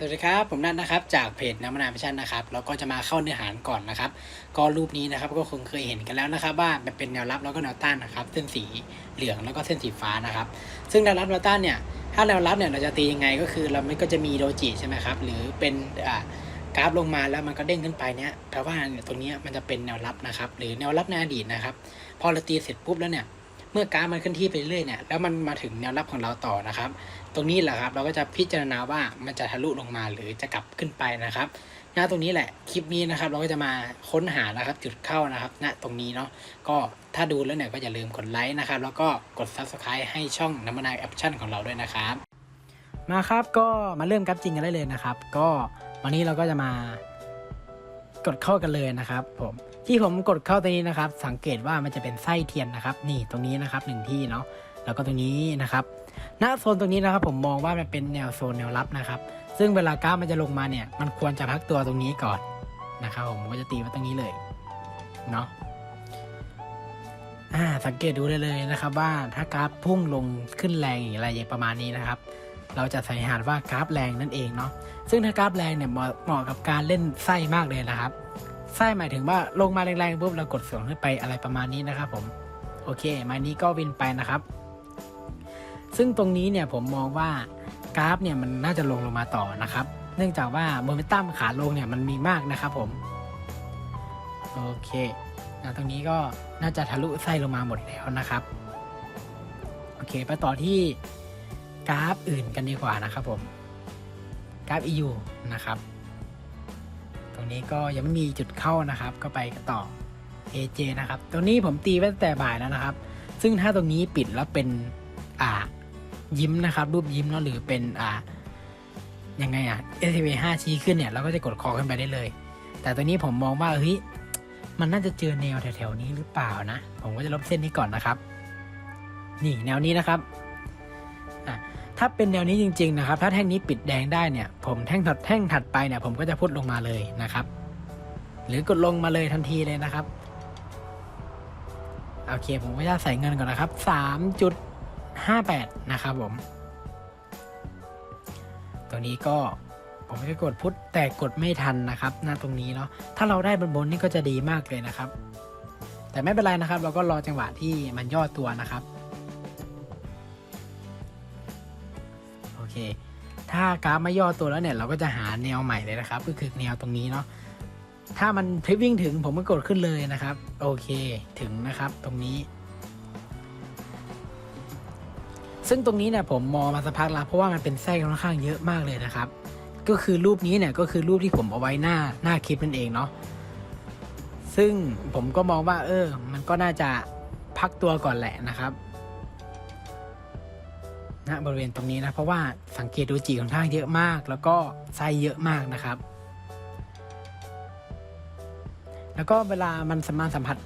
สวัสดีครับ ผมนัทนะครับ จากเพจน้ำมะนาวพิชันนะครับเราก็จะมาเข้าเนื้อหาก่อนนะครับ ก็รูปนี้นะครับก็คงเคยเห็นกันแล้วนะครับ ว่ามันเป็นแนวรับแล้วก็แนวต้านนะครับ เส้นสีเหลืองแล้วก็เส้นสีฟ้านะครับ ซึ่งแนวรับแนวต้านเนี่ยถ้าแนวรับเนี่ยเราจะตียังไงก็คือเราไม่ก็จะมีโดจิใช่ไหมครับหรือเป็นอ่ากราฟลงมาแล้วมันก็เด้งขึ้นไปเนี่ยแปลว่าเนี่ยตรงนี้มันจะเป็นแนวรับนะครับ หรือแนวรับในอดีตนะครับ พอเราตีเสร็จปุ๊บแล้วเนี่ย เมื่อกาฟมันขึ้นที่ไปเรื่อยเนี่ยแล้วมันมาถึงแนวรับของเราต่อนะครับ ตรงนี้แหละครับเราก็จะพิจารณาว่ามันจะทะลุลงมาหรือจะกลับขึ้นไปนะครับณตรงนี้แหละคลิปนี้นะครับเราก็จะมาค้นหานะครับจุดเข้านะครับณตรงนี้เนาะก็ถ้าดูแล้วเนี่ยก็อย่าลืมกดไลค์นะครับแล้วก็กด subscribe ให้ช่องน้ำมันายแอปชั่นของเราด้วยนะครับมาครับก็มาเริ่มกราฟจริงกันได้เลยนะครับ ก็วันนี้เราก็จะมา กดเข้ากันเลยนะครับ ผมที่ผมกดเข้าตัวนี้นะครับ สังเกตว่ามันจะเป็นไส้เทียนนะครับ นี่ตรงนี้นะครับหนึ่งที่เนาะแล้วก็ตรงนี้นะครับณโซนตรงนี้นะครับ ผมมองว่ามันเป็นแนวโซนแนวรับนะครับ ซึ่งเวลากราฟมันจะลงมาเนี่ย มันควรจะพักตัวตรงนี้ก่อนนะครับ ผมก็จะตีไว้ตรงนี้เลยเนาะอ่าสังเกตดูได้เลยนะครับ ว่าถ้ากราฟพุ่งลงขึ้นแรงอย่างไรอย่างประมาณนี้นะครับ เราจะใสันนิษฐานว่ากราฟแรงนั่นเองเนาะซึ่งถ้ากราฟแรงเนี่ยเหมาะเหมาะกับการเล่นไส้มากเลยนะครับไส้หมายถึงว่าลงมาแรงๆปุ๊บเรากดสวนขึ้นไปอะไรประมาณนี้นะครับผมโอเคมานี้ก็วินไปนะครับ ซึ่งตรงนี้เนี่ยผมมองว่ากราฟเนี่ยมันน่าจะลงลงมาต่อนะครับ เนื่องจากว่าโมเมนตัมขาลงเนี่ยมันมีมากนะครับผมโอเคนะตรงนี้ก็น่าจะทะลุไส้ลงมาหมดแล้วนะครับ โอเค ไปต่อที่ กราฟอื่นกันดีกว่านะครับผมกราฟ EU นะครับ ตรงนี้ก็ยังไม่มีจุดเข้านะครับ ก็ไปต่อ AJ นะครับ ตรงนี้ผมตีไว้ตั้งแต่บ่ายแล้วนะครับ ซึ่งถ้าตรงนี้ปิดแล้วเป็นอ่ายิ้มนะครับ รูปยิ้มเนาะหรือเป็นอ่ายังไงอะ s v 5ชี้ขึ้นเนี่ยเราก็จะกดคอขึ้นไปได้เลย แต่ตัวนี้ผมมองว่าเฮ้ยมันน่าจะเจอแนวแถวๆนี้หรือเปล่านะ ผมก็จะลบเส้นนี้ก่อนนะครับ นี่แนวนี้นะครับ ถ้าเป็นแนวนี้จริงๆนะครับ ถ้าแท่งนี้ปิดแดงได้เนี่ย ผมแท่งถัดแท่งถัดไปเนี่ยผมก็จะพุดลงมาเลยนะครับ หรือกดลงมาเลยทันทีเลยนะครับโอเคผมก็จะใส่เงินก่อนนะครับสามจุด58 นะครับผม ตัวนี้ก็ผมจะกดพุทธแต่กดไม่ทันนะครับ หน้าตรงนี้เนาะ ถ้าเราได้บนบนนี่ก็จะดีมากเลยนะครับ แต่ไม่เป็นไรนะครับ เราก็รอจังหวะที่มันย่อตัวนะครับ ถ้ากราฟไม่ย่อตัวแล้วเนี่ยเราก็จะหาแนวใหม่เลยนะครับ ก็คือแนวตรงนี้เนาะถ้ามันทริปวิ่งถึงผมก็กดขึ้นเลยนะครับ โอเคถึงนะครับตรงนี้ ซึ่งตรงนี้เนี่ยผมมองมาสักพักแล้วเพราะว่ามันเป็นไส้ค่อนข้างเยอะมากเลยนะครับ ก็คือรูปนี้เนี่ยก็คือรูปที่ผมเอาไว้หน้าหน้าคลิปนั่นเองเนาะซึ่งผมก็มองว่า เออ มันก็น่าจะพักตัวก่อนแหละนะครับ ณบริเวณตรงนี้นะเพราะว่าสังเกตดูจีค่อนข้างเยอะมาก แล้วก็ไส้เยอะมากนะครับ แล้วก็เวลามันสามารถสัมผัส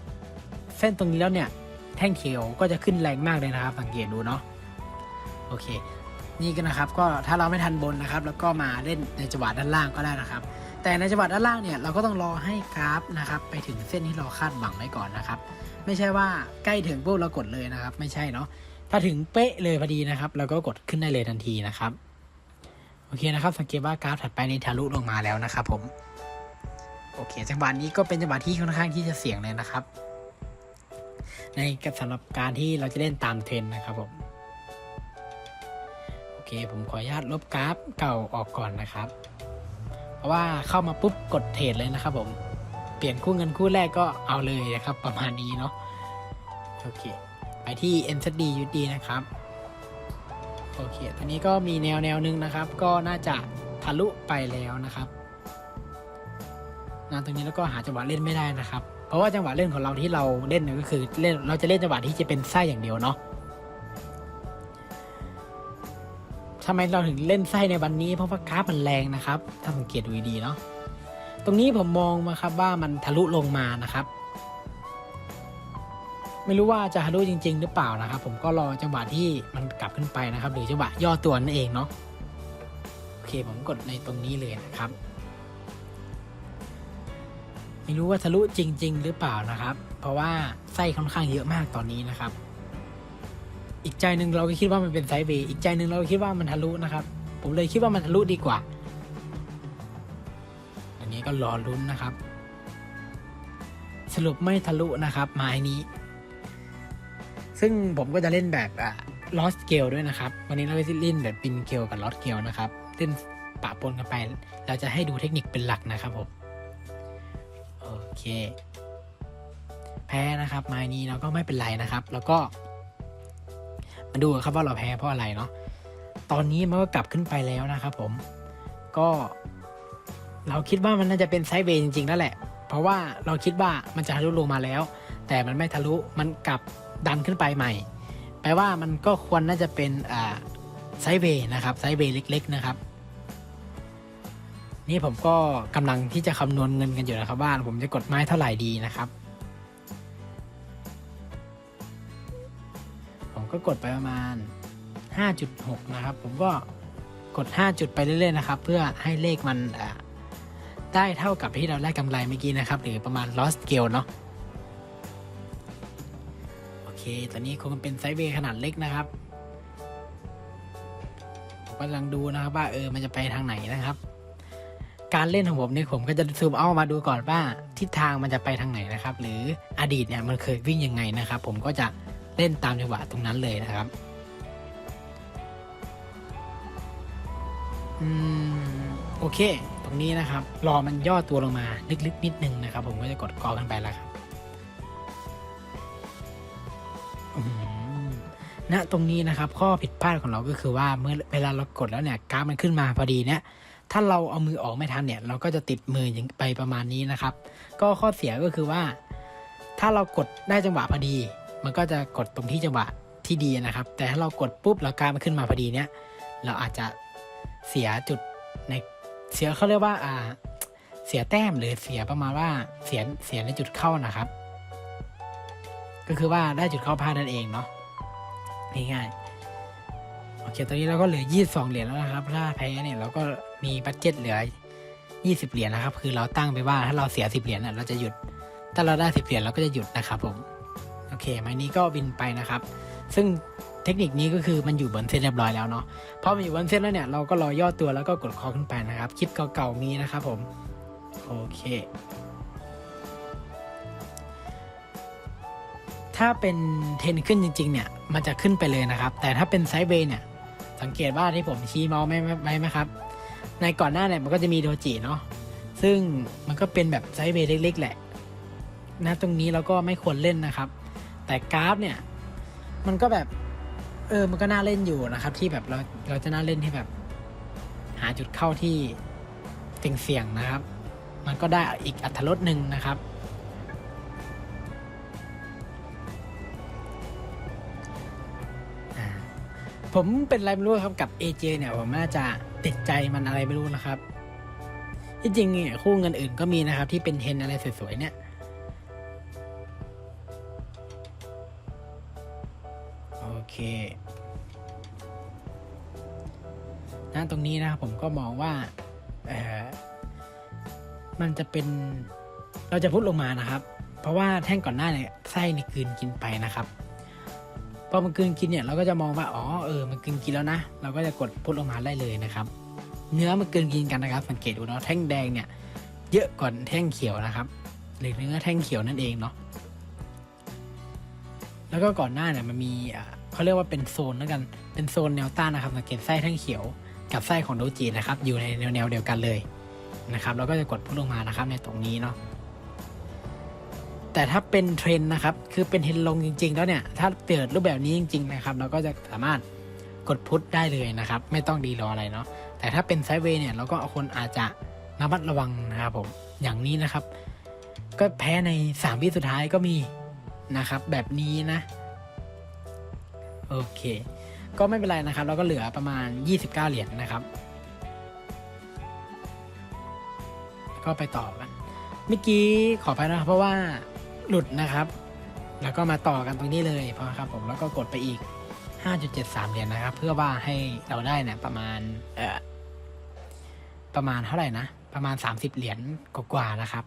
เส้นตรงนี้แล้วเนี่ยแท่งเขียวก็จะขึ้นแรงมากเลยนะครับ สังเกตดูเนาะโอเค นี่ก็นะครับก็ถ้าเราไม่ทันบนนะครับ แล้วก็มาเล่นในจังหวะด้านล่างก็ได้นะครับ แต่ในจังหวะด้านล่างเนี่ยเราก็ต้องรอให้กราฟนะครับ ไปถึงเส้นที่เราคาดหวังไว้ก่อนนะครับ ไม่ใช่ว่าใกล้ถึงปุ๊บเรากดเลยนะครับ ไม่ใช่เนาะ ถ้าถึงเป๊ะเลยพอดีนะครับ เราก็กดขึ้นได้เลยทันทีนะครับ โอเคนะครับ สังเกตว่ากราฟถัดไปนี่ทะลุลงมาแล้วนะครับผม โอเค จังหวะนี้ก็เป็นจังหวะที่ค่อนข้างที่จะเสี่ยงเลยนะครับ ในกับสำหรับการที่เราจะเล่นตามเทรนนะครับผม โอเค ผมขออนุญาตลบกราฟเก่าออกก่อนนะครับ เพราะว่าเข้ามาปุ๊บกดเทรดเลยนะครับ ผม เปลี่ยนคู่เงินคู่แรกก็เอาเลยนะครับ ประมาณนี้เนาะ โอเค ไปที่ NZD UD นะครับ โอเค ตอนนี้ก็มีแนวแนวหนึ่งนะครับ ก็น่าจะทะลุไปแล้วนะครับนะตรงนี้แล้วก็หาจังหวะเล่นไม่ได้นะครับ เพราะว่าจังหวะเล่นของเราที่เราเล่นเนี่ยก็คือเล่นเราจะเล่นจังหวะที่จะเป็นไส้อย่างเดียวเนาะทำไมเราถึงเล่นไส้ในวันนี้เพราะว่ากราฟมันแรงนะครับ ถ้าสังเกตดูดีเนาะตรงนี้ผมมองมาครับว่ามันทะลุลงมานะครับ ไม่รู้ว่าจะทะลุจริง ๆ หรือเปล่านะครับ ผมก็รอจังหวะที่มันกลับขึ้นไปนะครับ หรือจังหวะย่อตัวนั่นเองเนาะโอเคผมกดในตรงนี้เลยนะครับ ไม่รู้ว่าทะลุจริง ๆ หรือเปล่านะครับ เพราะว่าไส้ค่อนข้างเยอะมากตอนนี้นะครับ อีกใจหนึ่งเราก็คิดว่ามันเป็นไซด์เวย์อีกใจหนึ่งเราก็คิดว่ามันทะลุนะครับ ผมเลยคิดว่ามันทะลุดีกว่า อันี้ก็รอลุ้นนะครับ สรุปไม่ทะลุนะครับไม้นี้ ซึ่งผมก็จะเล่นแบบอะลอสเกลด้วยนะครับ วันนี้เราจะเล่นแบบปินเกลกับลอสเกลนะครับ เล่นปะปนกันไป เราจะให้ดูเทคนิคเป็นหลักนะครับผม โอเค แพ้นะครับไม้นี้เราก็ไม่เป็นไรนะครับ แล้วก็ มาดูครับว่าเราแพ้เพราะอะไรเนาะ ตอนนี้มันก็กลับขึ้นไปแล้วนะครับผม ก็ เราคิดว่ามันน่าจะเป็นไซด์เวย์จริงๆนั่นแหละ เพราะว่าเราคิดว่ามันจะทะลุลงมาแล้ว แต่มันไม่ทะลุ มันกลับ ดันขึ้นไปใหม่ แปลว่ามันก็ควรน่าจะเป็นไซด์เวย์นะครับไซด์เวย์เล็ก ๆ นะครับ นี่ผมก็กำลังที่จะคำนวณเงินกันอยู่นะครับว่าผมจะกดไม้เท่าไหร่ดีนะครับ ผมก็กดไปประมาณ 5.6 นะครับ ผมก็กด 5 จุดไปเรื่อยๆนะครับ เพื่อให้เลขมันได้เท่ากับที่เราได้กำไรเมื่อกี้นะครับ หรือประมาณ loss scale เนาะ เค ตอนนี้คงเป็นไซด์เวย์ขนาดเล็กนะครับผมกำลังดูนะครับว่าเออมันจะไปทางไหนนะครับ การเล่นของผมเนี่ยผมก็จะซูมเอามาดูก่อนว่าทิศทางมันจะไปทางไหนนะครับ หรืออดีตเนี่ยมันเคยวิ่งยังไงนะครับ ผมก็จะเล่นตามจังหวะตรงนั้นเลยนะครับอืมโอเค ตรงนี้นะครับ รอมันย่อตัวลงมาลึกๆนิดนึงนะครับ ผมก็จะกดกอกันไปแล้วครับ ณตรงนี้นะครับ ข้อผิดพลาดของเราก็คือว่าเมื่อเวลาเรากดแล้วเนี่ยกราฟมันขึ้นมาพอดีเนี่ยถ้าเราเอามือออกไม่ทันเนี่ย เราก็จะติดมืออย่างไปประมาณนี้นะครับ ก็ข้อเสียก็คือว่า ถ้าเรากดได้จังหวะพอดี มันก็จะกดตรงที่จังหวะที่ดีนะครับ แต่ถ้าเรากดปุ๊บแล้วกราฟมันขึ้นมาพอดีเนี่ย เราอาจจะเสียจุดในเสียเขาเรียกว่าอ่าเสียแต้มหรือเสียประมาณว่าเสียเสียในจุดเข้านะครับ ก็คือว่าได้จุดเข้าพลาดนั่นเองเนาะ ง่ายๆโอเค ตอนนี้เราก็เหลือ 22 เหรียญแล้วนะครับ ถ้าแพ้เนี่ยเราก็มีบัตเจ็ตเหลือ 20 เหรียญนะครับ คือเราตั้งไปว่าถ้าเราเสีย 10 เหรียญน่ะเราจะหยุด ถ้าเราได้ 10 เหรียญเราก็จะหยุดนะครับผม โอเคไม้นี้ก็บินไปนะครับ ซึ่งเทคนิคนี้ก็คือมันอยู่บนเส้นเรียบร้อยแล้วเนาะพอมันอยู่บนเส้นแล้วเนี่ยเราก็รอย่อตัวแล้วก็กดคอขึ้นไปนะครับ คลิปเก่าๆมีนะครับผม โอเค ถ้าเป็นเทนขึ้นจริงๆเนี่ยมันจะขึ้นไปเลยนะครับ แต่ถ้าเป็นไซด์เวย์เนี่ยสังเกตว่าที่ผมชี้เมาส์ไม่ไม่ไหมครับ ในก่อนหน้าเนี่ยมันก็จะมีโดจิเนาะซึ่งมันก็เป็นแบบไซด์เวย์เล็กๆแหละนะตรงนี้เราก็ไม่ควรเล่นนะครับ แต่กราฟเนี่ยมันก็แบบเออมันก็น่าเล่นอยู่นะครับ ที่แบบเราเราจะน่าเล่นที่แบบ หาจุดเข้าที่เสี่ยงๆนะครับ มันก็ได้อีกอัตรสหนึ่งนะครับ ผมเป็นอะไรไม่รู้ครับกับ AJ เนี่ยผมน่าจะติดใจมันอะไรไม่รู้นะครับที่จริงเนี่ยคู่เงินอื่นก็มีนะครับ ที่เป็นเทรนอะไรสวยๆเนี่ยโอเคนะตรงนี้นะครับผมก็มองว่าเออมันจะเป็นเราจะพุทลงมานะครับ เพราะว่าแท่งก่อนหน้าเนี่ยไส้ในกืนกินไปนะครับ พอมันกลืนกินเนี่ยเราก็จะมองว่าอ๋อเออมันกลืนกินแล้วนะ เราก็จะกดพุทลงมาได้เลยนะครับ เนื้อมันกลืนกินกันนะครับ สังเกตดูเนาะแท่งแดงเนี่ยเยอะกว่าแท่งเขียวนะครับหรือเนื้อแท่งเขียวนั่นเองเนาะแล้วก็ก่อนหน้าเนี่ยมันมีอ่าเขาเรียกว่าเป็นโซนแล้วกันเป็นโซนแนวต้านนะครับสังเกตไส้แท่งเขียวกับไส้ของโดจินะครับอยู่ในแนวแนวเดียวกันเลยนะครับเราก็จะกดพุทลงมานะครับในตรงนี้เนาะ แต่ถ้าเป็นเทรนนะครับ คือเป็นเทรนลงจริง ๆ แล้วเนี่ย ถ้าเกิดรูปแบบนี้จริง ๆ นะครับ เราก็จะสามารถกดพุทได้เลยนะครับ ไม่ต้องดีรออะไรเนาะ แต่ถ้าเป็นไซด์เวย์เนี่ยเราก็เอาคนอาจจะระมัดระวังนะครับผม อย่างนี้นะครับ ก็แพ้ใน3วิสุดท้ายก็มีนะครับ แบบนี้นะ โอเค ก็ไม่เป็นไรนะครับ เราก็เหลือประมาณ 29 เหรียญนะครับ ก็ไปต่อกันเมื่อกี้ขอไปนะครับเพราะว่า หลุดนะครับ แล้วก็มาต่อกันตรงนี้เลยเพราะครับผมแล้วก็กดไปอีก 5.73 เหรียญนะครับ เพื่อว่าให้เราได้นี่ยประมาณเอ่อประมาณเท่าไหร่นะ ประมาณ 30 เหรียญกว่าๆนะครับ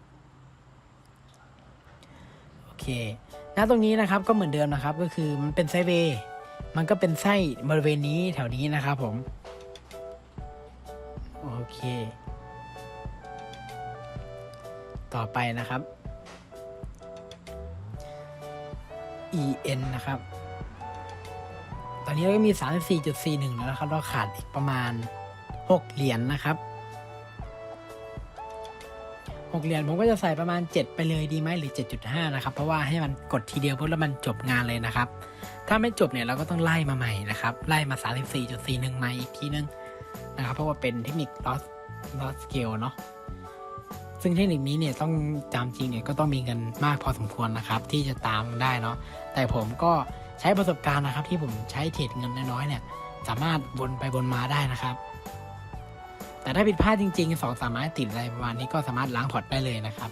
โอเคณตรงนี้นะครับก็เหมือนเดิมนะครับก็คือมันเป็นไซเวมันก็เป็นไส้บริเวณนี้แถวนี้นะครับผมโอเค ต่อไปนะครับ en นะครับ ตอนนี้เราก็มี 34.41 แล้วนะครับ เราขาดอีกประมาณ 6 เหรียญนนะครับ 6 เหรียญผมก็จะใส่ประมาณ 7 ไปเลยดีไหมหรือ 7.5 นะครับ เพราะว่าให้มันกดทีเดียวเพื่อแล้วมันจบงานเลยนะครับ ถ้าไม่จบเนี่ยเราก็ต้องไล่มาใหม่นะครับ ไล่มา 34.41 ใหม่อีกทีนึงนะครับ เพราะว่าเป็นเทคนิค loss loss scale เนาะ ซึ่งเทคนิคนี้เนี่ยต้องจำจริงเนี่ยก็ต้องมีเงินมากพอสมควรนะครับ ที่จะตามได้เนาะแต่ผมก็ใช้ประสบการณ์นะครับ ที่ผมใช้เทรดเงินน้อยๆเนี่ย สามารถวนไปวนมาได้นะครับ แต่ถ้าผิดพลาดจริงๆสองสามไม้ติดอะไรประมาณนี้ก็สามารถล้างพอร์ตได้เลยนะครับ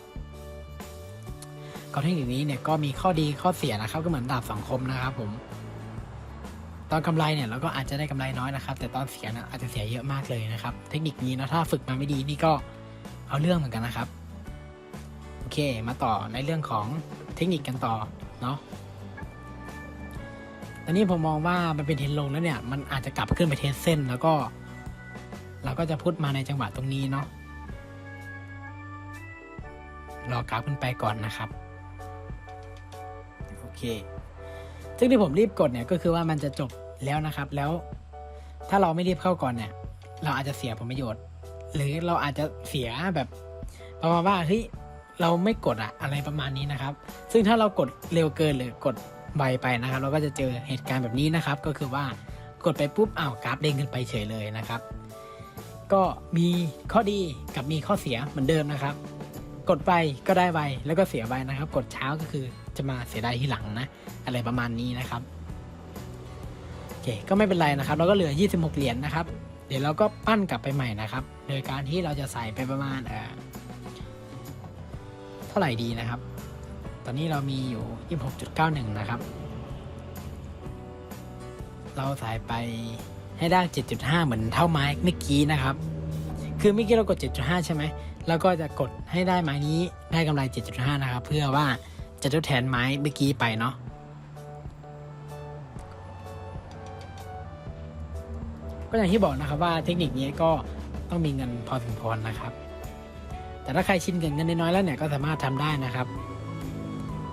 ก็เทคนิคนี้เนี่ยก็มีข้อดีข้อเสียนะครับ ก็เหมือนดาบสองคมนะครับ ผม ตอนกำไรเนี่ยเราก็อาจจะได้กำไรน้อยนะครับ แต่ตอนเสียนะอาจจะเสียเยอะมากเลยนะครับ เทคนิคนี้นะถ้าฝึกมาไม่ดีนี่ก็ เอาเรื่องเหมือนกันนะครับ โอเค มาต่อในเรื่องของเทคนิคกันต่อเนาะตอนนี้ผมมองว่ามันเป็นเทนลงแล้วเนี่ย มันอาจจะกลับขึ้นไปเทสเส้น แล้วก็ เราก็จะพุทมาในจังหวะตรงนี้เนาะรอกราฟขึ้นไปก่อนนะครับ โอเค ซึ่งที่ผมรีบกดเนี่ยก็คือว่ามันจะจบแล้วนะครับ แล้ว ถ้าเราไม่รีบเข้าก่อนเนี่ย เราอาจจะเสียผลประโยชน์ หรือเราอาจจะเสียแบบประมาณว่าเฮ้ยเราไม่กดอะอะไรประมาณนี้นะครับ ซึ่งถ้าเรากดเร็วเกินหรือกดไวไปนะครับ เราก็จะเจอเหตุการณ์แบบนี้นะครับ ก็คือว่ากดไปปุ๊บอ้าวกราฟเด้งขึ้นไปเฉยเลยนะครับ ก็มีข้อดีกับมีข้อเสียเหมือนเดิมนะครับ กดไปก็ได้ไวแล้วก็เสียไวนะครับ กดเช้าก็คือจะมาเสียดายที่หลังนะอะไรประมาณนี้นะครับโอเคก็ไม่เป็นไรนะครับ เราก็เหลือ 26 เหรียญนะครับ เดี๋ยวเราก็ปั้นกลับไปใหม่นะครับ โดยการที่เราจะใส่ไปประมาณเอ่อเท่าไหร่ดีนะครับ ตอนนี้เรามีอยู่ 26.91 นะครับ เราใส่ไปให้ได้ 7.5 เหมือนเท่าไม้เมื่อกี้นะครับ คือเมื่อกี้เรากด 7.5 ใช่ไหมแล้วก็จะกดให้ได้ไม้นี้ได้กำไร 7.5 นะครับ เพื่อว่าจะทดแทนไม้เมื่อกี้ไปเนาะ ก็อย่างที่บอกนะครับว่าเทคนิคนี้ก็ต้องมีเงินพอสมควรนะครับ แต่ถ้าใครชินกับเงินน้อยๆแล้วเนี่ยก็สามารถทำได้นะครับ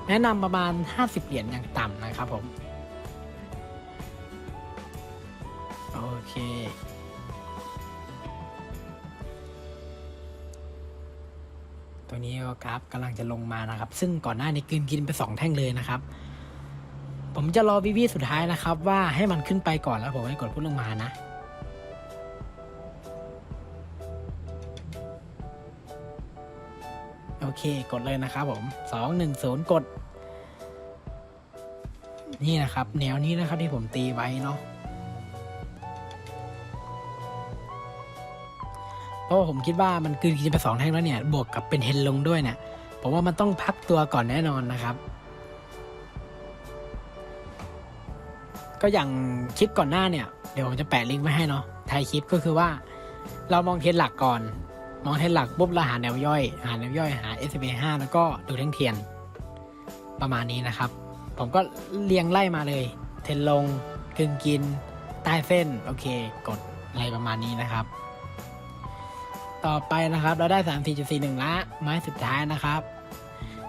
แนะนำประมาณ 50 เหรียญอย่างต่ำนะครับผม โอเคตัวนี้ก็กราฟกำลังจะลงมานะครับ ซึ่งก่อนหน้านี้กินกินไปสองแท่งเลยนะครับ ผมจะรอวิวีสุดท้ายนะครับ ว่าให้มันขึ้นไปก่อนแล้วผมให้กดพุ่งลงมานะ เคกดเลยนะครับผมสองหนึ่งศูนย์กด นี่นะครับ แนวนี้นะครับที่ผมตีไว้เนาะเพราะผมคิดว่ามันคืนกินไปสองแท่งแล้วเนี่ย บวกกับเป็นเฮนลงด้วยเนี่ยผมว่ามันต้องพักตัวก่อนแน่นอนนะครับ ก็อย่างคลิปก่อนหน้าเนี่ย เดี๋ยวผมจะแปะลิงก์ไว้ให้เนาะท้ายคลิปก็คือว่า เรามองเทรนหลักก่อน มองเทนหลักปุ๊บเราหาแนวย่อย หาแนวย่อยหา s b 5แล้วก็ดูแท่งเทียน ประมาณนี้นะครับ ผมก็เรียงไล่มาเลย เทนลงกึ่งกิน ใต้เส้น โอเค กดอะไรประมาณนี้นะครับ ต่อไปนะครับเราได้ 3 4.41ละ ไม้สุดท้ายนะครับ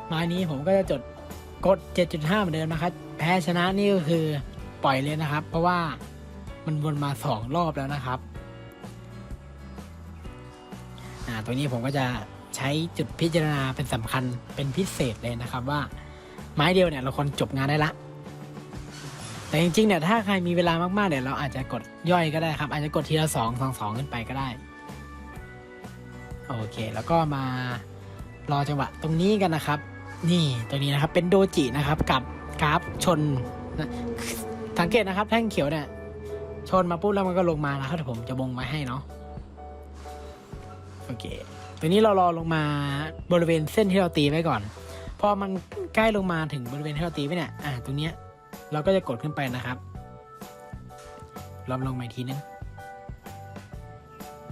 ไม้นี้ผมก็จะจดกด 7.5 เหมือนเดิมนะครับ แพ้ชนะนี่ก็คือปล่อยเลยนะครับ เพราะว่ามันวนมา 2 รอบแล้วนะครับ ตัวนี้ผมก็จะใช้จุดพิจารณาเป็นสำคัญเป็นพิเศษเลยนะครับว่าไม้เดียวเนี่ยเราควรจบงานได้ละ แต่จริงๆเนี่ยถ้าใครมีเวลามากๆเนี่ยเราอาจจะกดย่อยก็ได้ครับ อาจจะกดทีละสองสองสองขึ้นไปก็ได้ โอเค แล้วก็มารอจังหวะตรงนี้กันนะครับ นี่ตัวนี้นะครับเป็นโดจินะครับกับกราฟชน สังเกตนะครับแท่งเขียวเนี่ยชนมาปุ๊บแล้วมันก็ลงมานะครับเดี๋ยวผมจะวงมาให้เนาะ อเคตัวนี้เรารอลงมาบริเวณเส้นที่เราตีไว้ก่อน พอมันใกล้ลงมาถึงบริเวณที่เราตีไว้เนี่ย อ่า ตรงเนี้ยเราก็จะกดขึ้นไปนะครับ ลองลงมาอีกทีนึง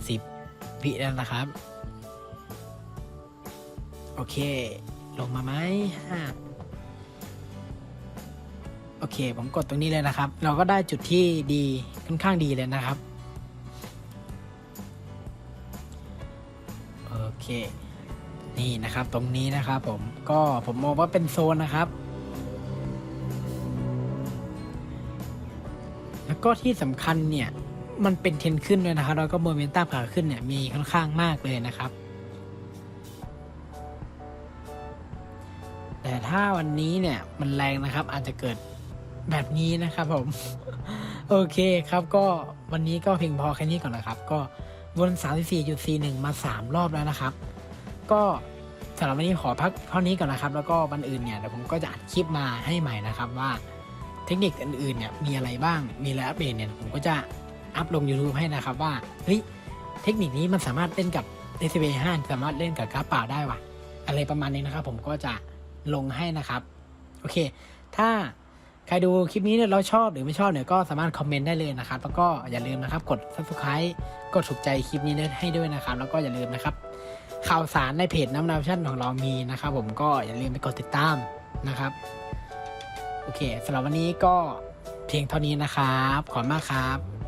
สิบวิแล้วนะครับ โอเค ลงมาไหมห้าโอเค ผมกดตรงนี้เลยนะครับ เราก็ได้จุดที่ดีค่อนข้างดีเลยนะครับ นนี่นะครับตรงนี้นะครับผมก็ผมมองว่าเป็นโซนนะครับ แล้วก็ที่สำคัญเนี่ยมันเป็นเทนขึ้นด้วยนะครับแล้วก็โมเมนตัมขาขึ้นเนี่ยมีค่อนข้างมากเลยนะครับ แต่ถ้าวันนี้เนี่ยมันแรงนะครับ อาจจะเกิดแบบนี้นะครับผม โอเคครับก็วันนี้ก็เพียงพอแค่นี้ก่อนนะครับ ก็ วน 34.41 มา 3 รอบแล้วนะครับ ก็สำหรับวันนี้ขอพักเท่านี้ก่อนนะครับ แล้วก็วันอื่นเนี่ยเดี๋ยวผมก็จะอัดคลิปมาให้ใหม่นะครับว่าเทคนิคอื่นๆเนี่ยมีอะไรบ้าง มีอะไรอัปเดตเนี่ยผมก็จะอัพลง YouTube ให้นะครับว่าเฮ้ยเทคนิคนี้มันสามารถเล่นกับ s b 5สามารถเล่นกับกราฟเปล่าได้ว่ะ อะไรประมาณนี้นะครับ ผมก็จะลงให้นะครับ โอเค ถ้า ใครดูคลิปนี้เนี่ยเราชอบหรือไม่ชอบเนี่ยก็สามารถคอมเมนต์ได้เลยนะครับ แล้วก็อย่าลืมนะครับกด subscribe กดถูกใจคลิปนี้ให้ด้วยนะครับ แล้วก็อย่าลืมนะครับ ข่าวสารในเพจน้ำนาวชั่นของเรามีนะครับ ผมก็อย่าลืมไปกดติดตามนะครับ โอเคสำหรับวันนี้ก็เพียงเท่านี้นะครับ ขอบคุณมากครับ